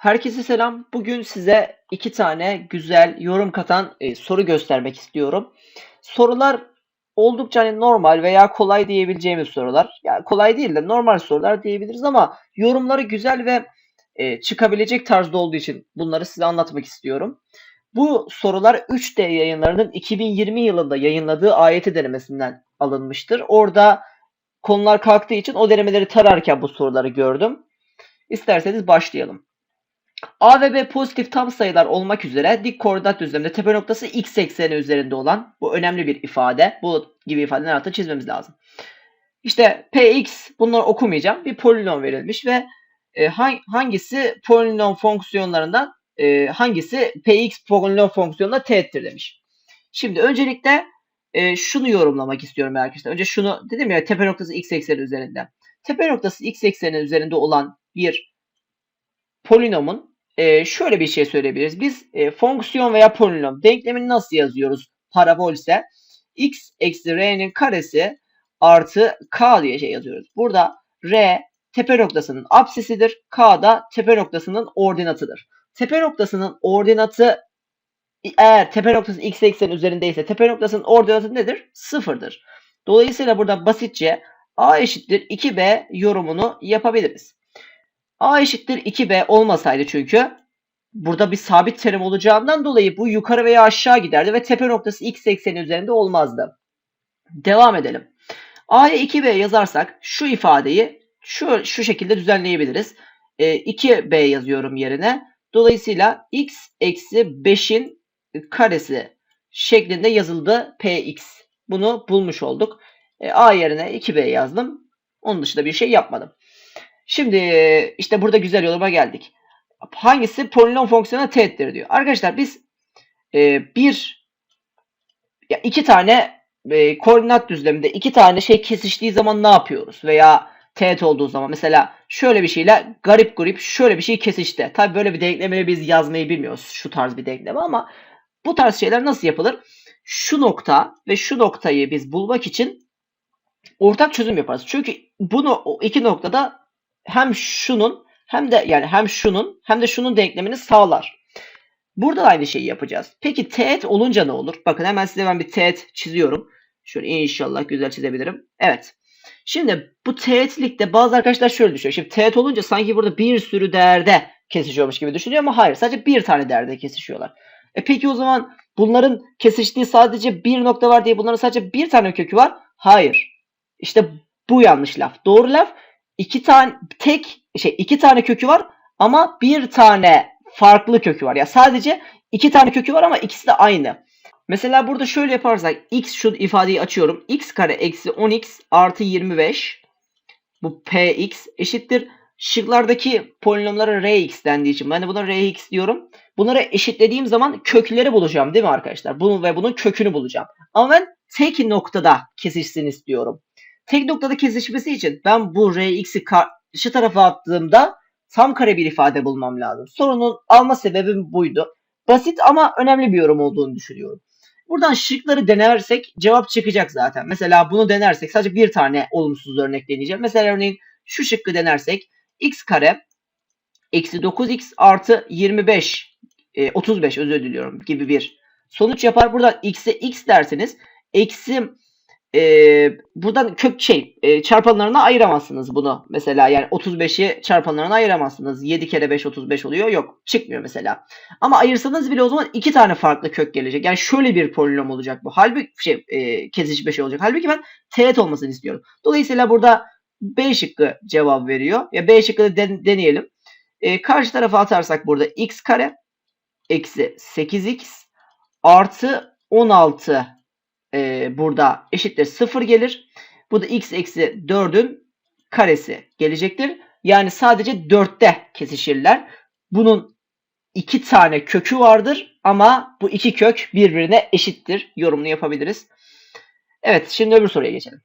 Herkese selam. Bugün size iki tane güzel yorum katan e, soru göstermek istiyorum. Sorular oldukça hani normal veya kolay diyebileceğimiz sorular. Yani kolay değil de normal sorular diyebiliriz ama yorumları güzel ve e, çıkabilecek tarzda olduğu için bunları size anlatmak istiyorum. Bu sorular 3D yayınlarının 2020 yılında yayınladığı AYT denemesinden alınmıştır. Orada konular kalktığı için o denemeleri tararken bu soruları gördüm. İsterseniz başlayalım. A ve B pozitif tam sayılar olmak üzere dik koordinat düzleminde tepe noktası x ekseni üzerinde olan bu önemli bir ifade. Bu gibi ifadeler altında çizmemiz lazım. İşte px bunları okumayacağım. Bir polinom verilmiş ve e, hangisi polinom fonksiyonlarından e, hangisi px polinom fonksiyonuna teğettir demiş. Şimdi öncelikle e, şunu yorumlamak istiyorum arkadaşlar. Önce şunu dedim ya tepe noktası x ekseni üzerinde. Tepe noktası x ekseni üzerinde olan bir polinomun e, şöyle bir şey söyleyebiliriz. Biz e, fonksiyon veya polinom denklemini nasıl yazıyoruz? Parabol ise x eksi r'nin karesi artı k diye şey yazıyoruz. Burada r tepe noktasının apsisidir. K da tepe noktasının ordinatıdır. Tepe noktasının ordinatı eğer tepe noktası x eksen üzerindeyse tepe noktasının ordinatı nedir? Sıfırdır. Dolayısıyla burada basitçe a eşittir 2b yorumunu yapabiliriz. A eşittir 2B olmasaydı çünkü burada bir sabit terim olacağından dolayı bu yukarı veya aşağı giderdi ve tepe noktası x ekseni üzerinde olmazdı. Devam edelim. A'ya 2B yazarsak şu ifadeyi şu, şu şekilde düzenleyebiliriz. E, 2B yazıyorum yerine. Dolayısıyla x eksi 5'in karesi şeklinde yazıldı px. Bunu bulmuş olduk. E, A yerine 2B yazdım. Onun dışında bir şey yapmadım. Şimdi işte burada güzel yoluma geldik. Hangisi polinom fonksiyonuna teğettir diyor. Arkadaşlar biz e, bir ya iki tane e, koordinat düzleminde iki tane şey kesiştiği zaman ne yapıyoruz? Veya teğet olduğu zaman mesela şöyle bir şeyle garip garip şöyle bir şey kesişti. Tabi böyle bir denklemeyi biz yazmayı bilmiyoruz. Şu tarz bir denkleme ama bu tarz şeyler nasıl yapılır? Şu nokta ve şu noktayı biz bulmak için ortak çözüm yaparız. Çünkü bunu iki noktada hem şunun hem de yani hem şunun hem de şunun denklemini sağlar. Burada da aynı şeyi yapacağız. Peki teğet olunca ne olur? Bakın hemen size ben bir teğet çiziyorum. Şöyle inşallah güzel çizebilirim. Evet. Şimdi bu teğetlikte bazı arkadaşlar şöyle düşünüyor. Şimdi teğet olunca sanki burada bir sürü değerde kesişiyormuş gibi düşünüyor ama hayır. Sadece bir tane değerde kesişiyorlar. E peki o zaman bunların kesiştiği sadece bir nokta var diye bunların sadece bir tane kökü var? Hayır. İşte bu yanlış laf. Doğru laf iki tane tek şey iki tane kökü var ama bir tane farklı kökü var. Ya sadece iki tane kökü var ama ikisi de aynı. Mesela burada şöyle yaparsak x şu ifadeyi açıyorum. x kare eksi 10x artı 25 bu px eşittir. Şıklardaki polinomlara rx dendiği için ben de buna rx diyorum. Bunları eşitlediğim zaman kökleri bulacağım değil mi arkadaşlar? Bunu ve bunun kökünü bulacağım. Ama ben tek noktada kesişsin istiyorum. Tek noktada kesişmesi için ben bu Rx'i karşı tarafa attığımda tam kare bir ifade bulmam lazım. Sorunun alma sebebim buydu. Basit ama önemli bir yorum olduğunu düşünüyorum. Buradan şıkları denersek cevap çıkacak zaten. Mesela bunu denersek sadece bir tane olumsuz örnek deneyeceğim. Mesela örneğin şu şıkkı denersek x kare eksi 9x artı 25 e, 35 özür diliyorum gibi bir sonuç yapar. Buradan x'e x derseniz eksi e, buradan kök şey e, çarpanlarına ayıramazsınız bunu. Mesela yani 35'i çarpanlarına ayıramazsınız. 7 kere 5 35 oluyor. Yok çıkmıyor mesela. Ama ayırsanız bile o zaman iki tane farklı kök gelecek. Yani şöyle bir polinom olacak bu. Halbuki şey e, kesişme şey olacak. Halbuki ben teğet olmasını istiyorum. Dolayısıyla burada B şıkkı cevap veriyor. Ya B şıkkı den, deneyelim. E, karşı tarafa atarsak burada x kare eksi 8x artı 16 e, burada eşittir 0 gelir. Bu da x eksi 4'ün karesi gelecektir. Yani sadece 4'te kesişirler. Bunun iki tane kökü vardır ama bu iki kök birbirine eşittir. Yorumunu yapabiliriz. Evet şimdi öbür soruya geçelim.